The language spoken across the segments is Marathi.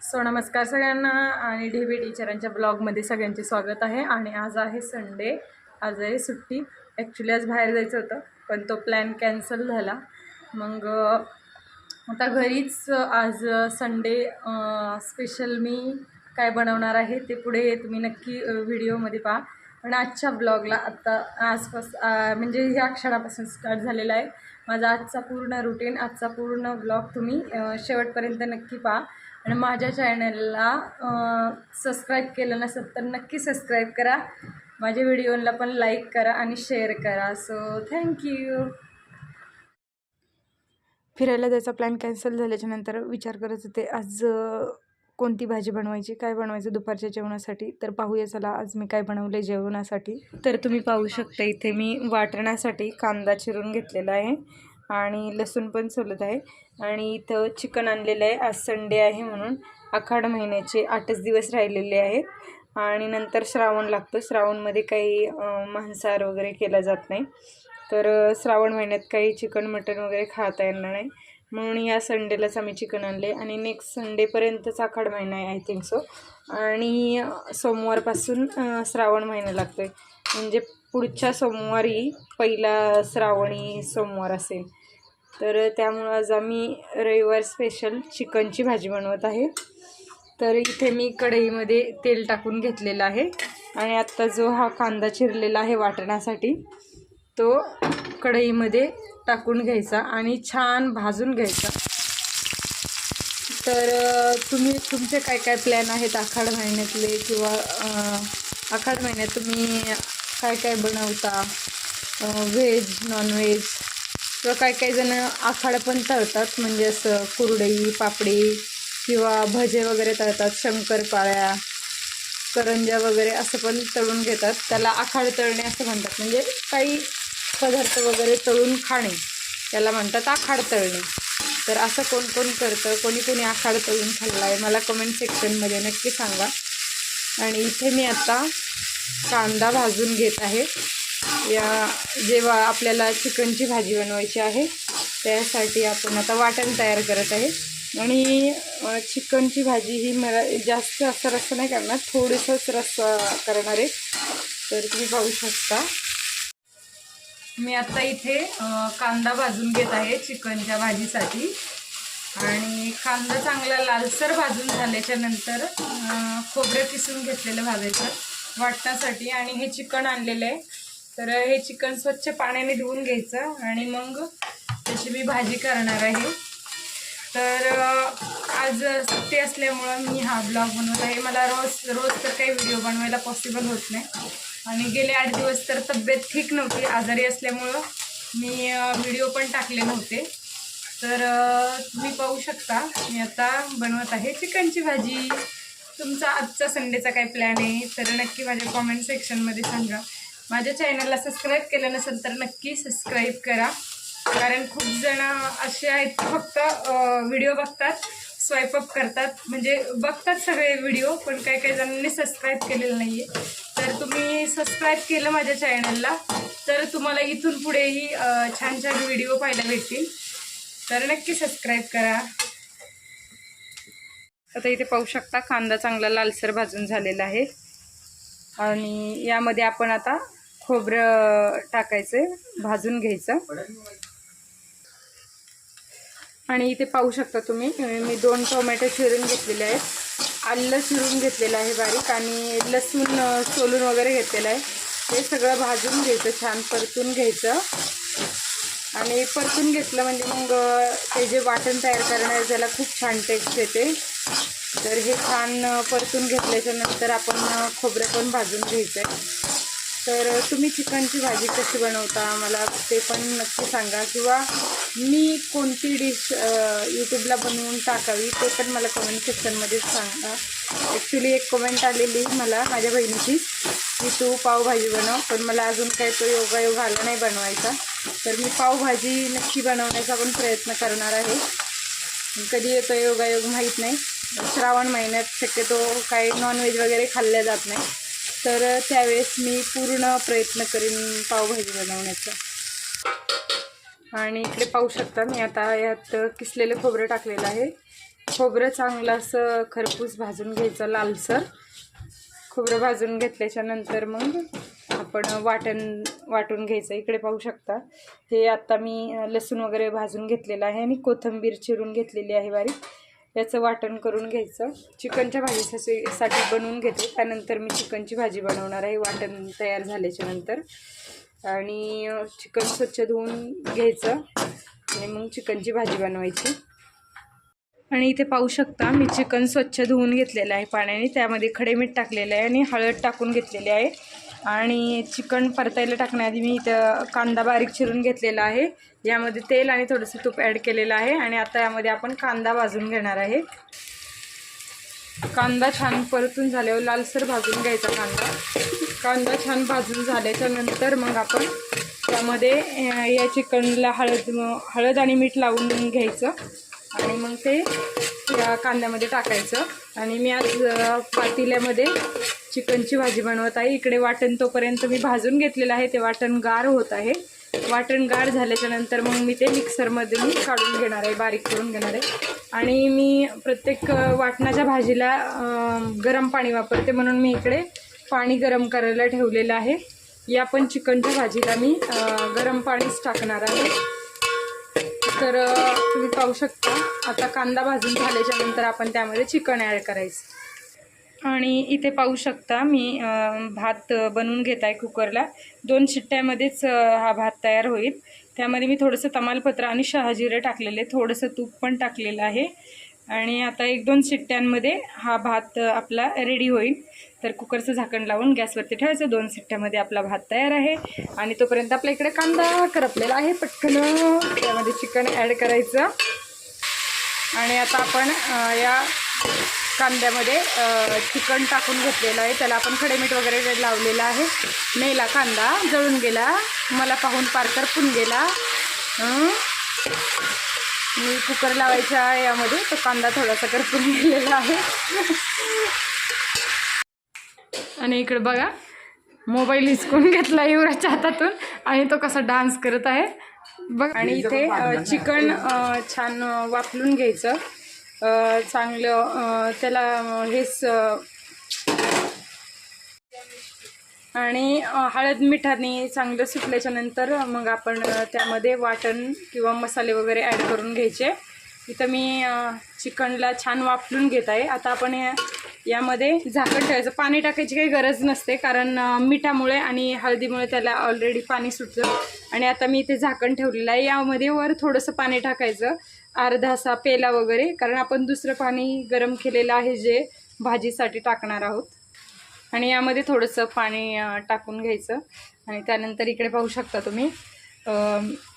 सो नमस्कार सगळ्यांना आणि ढेबे टीचरांच्या ब्लॉगमध्ये सगळ्यांचे स्वागत आहे. आणि आज आहे संडे आज आहे सुट्टी. ॲक्च्युली आज बाहेर जायचं होतं पण तो प्लॅन कॅन्सल झाला. मग आता घरीच आज संडे स्पेशल मी काय बनवणार आहे ते पुढे तुम्ही नक्की व्हिडिओमध्ये पहा. पण आजच्या ब्लॉगला आत्ता आजपास म्हणजे ह्या क्षणापासून स्टार्ट झालेला आहे. माझा आजचा पूर्ण रुटीन आजचा पूर्ण ब्लॉग तुम्ही शेवटपर्यंत नक्की पहा. आणि माझ्या चॅनलला सबस्क्राईब केलं नसेल तर नक्की सबस्क्राईब करा. माझ्या व्हिडिओला पण लाईक करा आणि शेअर करा. सो थँक्यू फिरायला जायचा प्लॅन कॅन्सल झाल्याच्यानंतर विचार करत होते आज कोणती भाजी बनवायची काय बनवायचं दुपारच्या जेवणासाठी? तर पाहूया चला आज मी काय बनवलं जेवणासाठी. तर तुम्ही पाहू शकता इथे मी वाटण्यासाठी कांदा चिरून घेतलेला आहे. आणि लसूण पण सोलत आहे. आणि इथं चिकन आणलेलं आहे. आज संडे आहे म्हणून आखाड महिन्याचे आठच दिवस राहिलेले आहेत. आणि नंतर श्रावण लागतो. श्रावणमध्ये काही मांसाहार वगैरे केला जात नाही. तर श्रावण महिन्यात काही चिकन मटन वगैरे खाता येणार नाही. म्हणून या संडेलाच आम्ही चिकन आणले. आणि नेक्स्ट संडेपर्यंतच आखाड महिना आहे आय थिंक सो. आणि सोमवारपासून श्रावण महिना लागतो आहे म्हणजे पुढच्या सोमवारी पहिला श्रावणी सोमवार असेल. तर त्यामुळं आज आम्ही रविवार स्पेशल चिकनची भाजी बनवत आहे. तर इथे मी कढईमध्ये तेल टाकून घेतलेलं आहे आणि आत्ता जो हा कांदा चिरलेला आहे वाटण्यासाठी तो कढईमध्ये टाकून घ्यायचा आणि छान भाजून घ्यायचा. तर तुम्ही तुमचे काय काय प्लॅन आहेत आखाड महिन्यातले किंवा आखाड महिन्यात तुम्ही काय काय बनवता? व्हेज नॉनव्हेज किंवा काही काही जण आखाड पण तळतात म्हणजे असं कुरडई पापडी किंवा भजे वगैरे तळतात शंकरपाळ्या करंजा वगैरे असं पण तळून घेतात. त्याला आखाड तळणे असं म्हणतात. म्हणजे काही पदार्थ वगैरे तळून खाणे त्याला म्हणतात आखाड तळणे. तर असं कोण कोण करतं? कोणी कोणी आखाड तळून खाल्ला आहे? मला कमेंट सेक्शनमध्ये नक्की सांगा. आणि इथे मी आता कांदा भाजून घेत आहे. या जेव्हा आपल्याला चिकनची भाजी बनवायची आहे त्यासाठी आपण आता वाटण तयार करत आहे. आणि चिकनची भाजी ही मला जास्त असं रस्सा नाही करणार थोडंसंच रस्सा करणार आहे. तर तुम्ही पाहू शकता. मी आत्ता इथे कांदा भाजून घेत आहे चिकनच्या भाजीसाठी. आणि कांदा चांगला लालसर भाजून झाल्याच्यानंतर खोबरं किसून घेतलेलं भाजायचं. वाटण्यासाठी आणि हे चिकन आणलेलं आहे. तर हे चिकन स्वच्छ पाण्याने धुवून घ्यायचं आणि मग त्याची मी भाजी करणार आहे. तर आज सुट्टी असल्यामुळं मी हा ब्लॉग बनवत आहे. मला रोज रोज तर काही व्हिडिओ बनवायला पॉसिबल होत नाही. आणि गेले आठ दिवस तर तब्येत ठीक नव्हती. आजारी असल्यामुळं मी व्हिडिओ पण टाकले नव्हते. तर तुम्ही पाहू शकता मी आता बनवत आहे चिकनची भाजी. तुमचा आजचा संडेचा काय प्लॅन आहे? तर नक्की माझ्या कॉमेंट सेक्शनमध्ये सांगा. माझ्या चॅनलला सबस्क्राईब केलं नसेल तर नक्की सबस्क्राईब करा. कारण खूप जण असे आहेत फक्त व्हिडिओ बघतात स्वाईपअप करतात. म्हणजे बघतात सगळे व्हिडिओ पण काही काही जणांनी सबस्क्राईब केलेलं नाही आहे तर तुम्ही सबस्क्राईब केलं माझ्या चॅनलला तर तुम्हाला इथून पुढेही छान छान व्हिडिओ पाहायला भेटतील. तर नक्की सबस्क्राईब करा. आता इथे पाहू शकता कांदा चांगला लालसर भाजून झालेला आहे. आणि यामध्ये आपण आता खोबरं टाकायचं भाजून घ्यायचं. आणि इथे पाहू शकता तुम्ही मी दोन टोमॅटो चिरून घेतलेले आहेत. आलं चिरून घेतलेलं आहे बारीक आणि लसूण सोलून वगैरे घेतलेलं आहे. हे सगळं भाजून घ्यायचं छान परतून घ्यायचं. आणि परतून घेतलं म्हणजे मग ते जे वाटण तयार करणार आहे त्याला खूप छान टेस्ट येते. तर हे छान परतून घेतल्याच्या नंतर आपण खोबरं पण भाजून घ्यायचं आहे तर तुम्ही चिकनची भाजी कशी बनवता मला ते पण नक्की सांगा. किंवा मी कोणती डिश यूट्यूबला बनवून टाकावी ते पण मला कमेंट सेक्शनमध्ये सांगा. ॲक्च्युली एक कमेंट आलेली मला माझ्या बहिणीची की तू पावभाजी बनव. पण मला अजून काही तो योगायोग आला नाही बनवायचा. तर मी पावभाजी नक्की बनवण्याचा पण प्रयत्न करणार आहे. कधी येतो योगायोग माहीत नाही. श्रावण महिन्यात शक्यतो काही नॉनव्हेज वगैरे खाल्ल्या जात नाही. तर त्यावेळेस मी पूर्ण प्रयत्न करीन पावभाजी बनवण्याचा. आणि इकडे पाहू शकता मी आता यात किसलेलं खोबरं टाकलेलं आहे. खोबरं चांगलं असं खरपूस भाजून घ्यायचं लालसर. खोबरं भाजून घेतल्याच्या नंतर मग आपण वाटण वाटून घ्यायचं. इकडे पाहू शकता. हे आता मी लसूण वगैरे भाजून घेतलेलं आहे आणि कोथिंबीर चिरून घेतलेली आहे बारीक. याचं वाटण करून घ्यायचं. चिकनच्या भाजीसाठी साठी बनवून घेते. त्यानंतर मी चिकनची भाजी बनवणार आहे. वाटण तयार झाल्याच्यानंतर. आणि चिकन स्वच्छ धुवून घ्यायचं. आणि मग चिकनची भाजी बनवायची. आणि इथे पाहू शकता मी चिकन स्वच्छ धुवून घेतलेलं आहे पाण्याने. त्यामध्ये खडे मीठ टाकलेलं आहे आणि हळद टाकून घेतलेली आहे. आणि चिकन परतायला टाकण्याआधी मी इथं कांदा बारीक चिरून घेतलेला आहे. यामध्ये तेल आणि थोडंसं तूप ॲड केलेलं आहे आणि आता यामध्ये आपण कांदा भाजून घेणार आहे. कांदा छान परतून झाल्यावर लालसर भाजून घ्यायचा कांदा. कांदा छान भाजून झाल्याच्यानंतर मग आपण त्यामध्ये या चिकनला हळद हळद आणि मीठ लावून घ्यायचं. आणि मग ते या कांद्यामध्ये टाकायचं. आणि मी आज पातिल्यामध्ये पातेल्यामध्ये चिकनची भाजी बनवत आहे. इकडे वाटण तोपर्यंत मी भाजून घेतलेलं आहे. ते वाटण गार होत आहे. वाटण गार झाल्याच्यानंतर मग मी ते मिक्सरमध्ये मी काढून घेणार आहे. बारीक करून घेणार आहे. आणि मी प्रत्येक वाटणाच्या भाजीला गरम पाणी वापरते. म्हणून मी इकडे पाणी गरम करायला ठेवलेलं आहे. या पण चिकनच्या भाजीला मी गरम पाणीच टाकणार आहे. तर तुम्ही पाहू शकता. आता कांदा भाजून झाल्याच्यानंतर आपण त्यामध्ये चिकन ॲड करायचं. आणि इथे पाहू शकता मी भात बनवून घेत आहे कुकरला. दोन शिट्ट्यामध्येच हा भात तयार होईल. त्यामध्ये मी थोडंसं तमालपत्र आणि शहाजिरं टाकलेले थोडंसं तूप पण टाकलेलं आहे. आणि आता एक दोन शिट्ट्यांमध्ये हा भात आपला रेडी होईल. तर कुकरचं झाकण लावून गॅसवरती ठेवायचं. दोन शिट्ट्यामध्ये आपला भात तयार आहे. आणि तोपर्यंत आपल्या इकडे कांदा करपलेला आहे पटकन. त्यामध्ये चिकन ॲड करायचं. आणि आता आपण या कांद्यामध्ये चिकन टाकून घेतलेलं आहे. त्याला आपण खडे मीठ वगैरे लावलेलं आहे. मेला कांदा जळून गेला. मला पाहून पारकर पुन गेला. मी कुकर लावायच्या यामध्ये. तो कांदा थोडासा करपून गेलेला आहे. आणि इकडे बघा मोबाईल हिसकून घेतला युवराच्या हातातून आणि तो कसा डान्स करत आहे. बघ. आणि इथे चिकन छान अ, वाफलून घ्यायचं. चांगलं त्याला हेच आणि हळद मिठाने चांगलं सुटल्याच्यानंतर मग आपण त्यामध्ये वाटण किंवा मसाले वगैरे ॲड करून घ्यायचे. इथं मी चिकनला छान वाफलून घेत आहे. आता आपण या- यामध्ये झाकण ठेवायचं. पाणी टाकायची काही गरज नसते कारण मिठामुळे आणि हळदीमुळे त्याला ऑलरेडी पाणी सुटतं. आणि आता मी इथे झाकण ठेवलेलं आहे. यामध्ये वर थोडंसं पाणी टाकायचं. अर्धासा पेला वगैरे. कारण आपण दुसरं पाणी गरम केलेलं आहे जे भाजीसाठी टाकणार आहोत. आणि यामध्ये थोडंसं पाणी टाकून घ्यायचं. आणि त्यानंतर इकडे पाहू शकता तुम्ही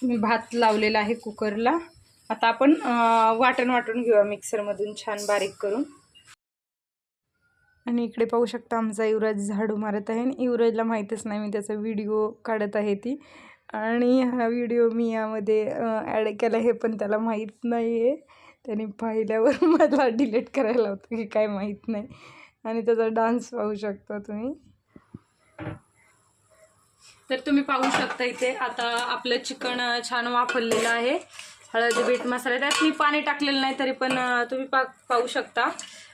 मी भात लावलेला आहे कुकरला. आता आपण वाटण वाटून घेऊया मिक्सरमधून छान बारीक करून. आणि इकडे पाहू शकता आमचा युवराज झाडू मारत आहे. आणि युवराजला माहीतच नाही मी त्याचा व्हिडिओ काढत आहे ती. आणि हा व्हिडिओ मी यामध्ये ॲड केला हे पण त्याला माहीत नाही आहे त्याने पाहिल्यावर मला डिलीट करायला होतं की काय माहीत नाही. आणि त्याचा डान्स पाहू शकता तुम्ही. तर तुम्ही पाहू शकता इथे आता आपलं चिकन छान वापरलेलं आहे. हळद बीट मसाला त्यात मी पाणी टाकलेलं नाही तरी पण तुम्ही पा पाहू शकता.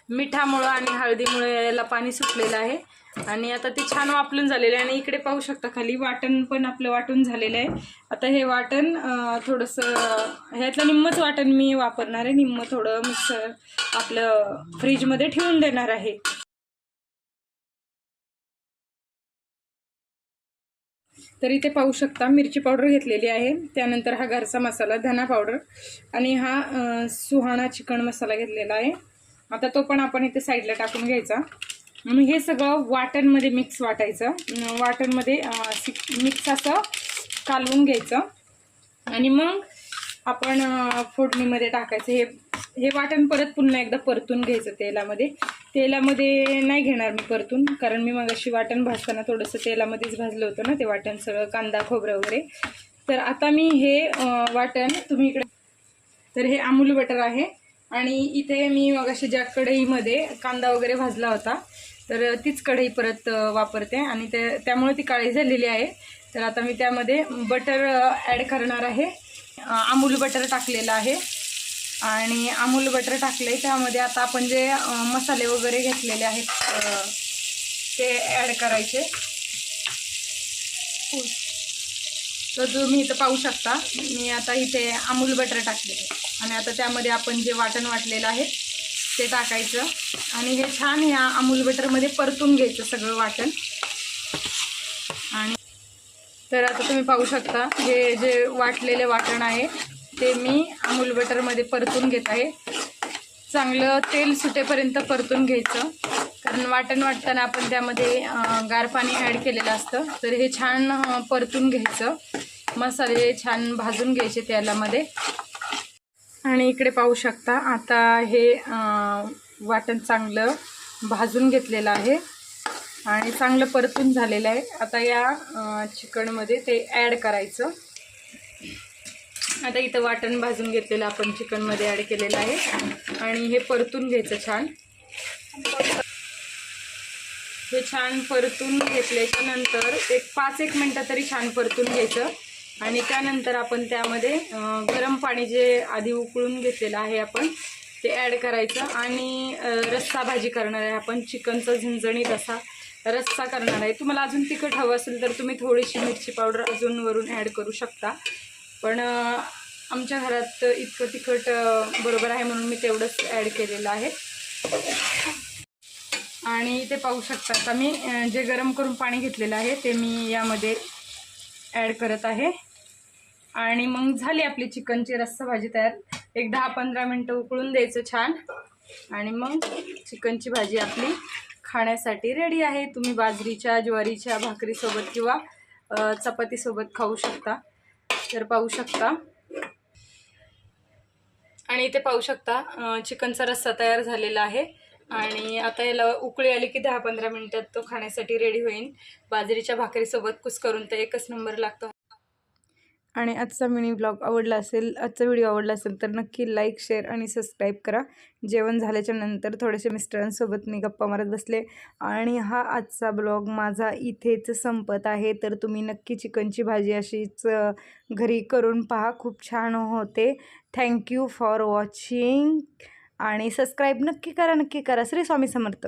मिठामुळं आणि हळदीमुळे याला पाणी सुटलेलं आहे. आणि आता ते छान वापरून झालेलं आहे. आणि इकडे पाहू शकता खाली वाटण पण आपलं वाटून झालेलं आहे. आता हे वाटण थोडंसं ह्यातलं निम्मच वाटण मी वापरणार आहे. निम्म थोडं मिक्सर आपलं फ्रीजमध्ये ठेवून देणार आहे. तर इथे पाहू शकता. मिरची पावडर घेतलेली आहे. त्यानंतर हा घरचा मसाला धना पावडर. आणि हा सुहाणा चिकन मसाला घेतलेला आहे. आता तो पण आपण इथे साईडला टाकून घ्यायचा. आणि हे सगळं वाटणमध्ये मिक्स वाटायचं. वाटणमध्ये मिक्स असं कालवून घ्यायचं. आणि मग आपण फोडणीमध्ये टाकायचं. हे हे वाटण परत पुन्हा एकदा परतून घ्यायचं तेलामध्ये. तेलामध्ये नाही घेणार मी परतून कारण मी मगाशी वाटण भाजताना थोडंसं तेलामध्येच भाजलं होतं ना ते वाटण सगळं कांदा खोबरं वगैरे. तर आता मी हे वाटण तुम्ही इकडे तर हे अमूल बटर आहे. आणि इथे मी मगाशी ज्या कढईमध्ये कांदा वगैरे भाजला होता तर तीच कढई परत वापरते. आणि ते त्यामुळे ती काळी झालेली आहे. तर आता मी त्यामध्ये बटर ॲड करणार आहे. अमूल बटर टाकलेलं आहे. आणि अमूल बटर टाकले त्यामध्ये आता आपण जे मसाले वगैरे घेतलेले आहेत ते ॲड करायचे. तर तुम्ही इथं पाहू शकता मी आता इथे अमूल बटर टाकले आणि आता त्यामध्ये आपण जे वाटण वाटलेलं आहे ते टाकायचं. आणि हे छान ह्या अमूल बटरमध्ये परतून घ्यायचं सगळं वाटण. आणि तर आता तुम्ही पाहू शकता हे जे वाटलेले वाटण आहे ते मी अमूल बटरमध्ये परतून घेत आहे. चांगलं तेल सुटेपर्यंत परतून घ्यायचं. कारण वाटण वाटताना आपण त्यामध्ये गार पाणी ॲड केलेलं असतं. तर हे छान परतून घ्यायचं. मसाले छान भाजून घ्यायचे तेलामध्ये. आणि इकडे पाहू शकता आता हे वाटण चांगलं भाजून घेतलेलं आहे. आणि चांगलं परतून झालेलं आहे. आता या चिकनमध्ये ते ॲड करायचं. आता इथं वाटण भाजून घेतलेलं आपण चिकनमध्ये ॲड केलेलं आहे. आणि हे परतून घ्यायचं छान. हे छान परतून घेतल्याच्या नंतर एक पाच एक मिनटं तरी छान परतून घ्यायचं. आणि त्यानंतर आपण त्यामध्ये गरम पाणी जे आधी उकळून घेतलेलं आहे आपण ते ॲड करायचं. आणि रस्सा भाजी करणार आहे आपण. चिकनचा झणझणीत असा रस्सा करणार आहे. तुम्हाला अजून तिखट हवं असेल तर तुम्ही थोडीशी मिरची पावडर अजून वरून ॲड करू शकता. पण आमच्या घरात इतकं तिखट बरोबर आहे म्हणून मी तेवढंच ॲड केलेलं आहे. आणि इथे पाहू शकता आता मी जे गरम करून पाणी घेतलेलं आहे ते मी यामध्ये ॲड करत आहे. आणि मग झाली आपली चिकनची रस्सा भाजी तयार. एक दहा पंधरा मिनटं उकळून द्यायचं छान. आणि मग चिकनची भाजी आपली खाण्यासाठी रेडी आहे. तुम्ही बाजरीच्या ज्वारीच्या भाकरीसोबत किंवा चपातीसोबत खाऊ शकता. तर पाहू शकता. आणि इथे पाहू शकता चिकनचा रस्सा तयार झालेला आहे. आणि आता याला उकळी आली की दहा पंधरा मिनटात तो खाण्यासाठी रेडी होईल. बाजरीच्या भाकरीसोबत कुस करून तर एकच नंबर लागतो. आणि आजचा मिनी ब्लॉग आवडला असेल आजचा व्हिडिओ आवडला असेल तर नक्की लाईक शेअर आणि सबस्क्राईब करा. जेवण झाल्याच्यानंतर थोडेसे मिस्टरांसोबत मी गप्पा मारत बसले. आणि हा आजचा ब्लॉग माझा इथेच संपत आहे. तर तुम्ही नक्की चिकनची भाजी अशीच घरी करून पहा. खूप छान होते. थँक्यू फॉर वॉचिंग आणि सबस्क्राईब नक्की करा नक्की करा. श्री स्वामी समर्थ.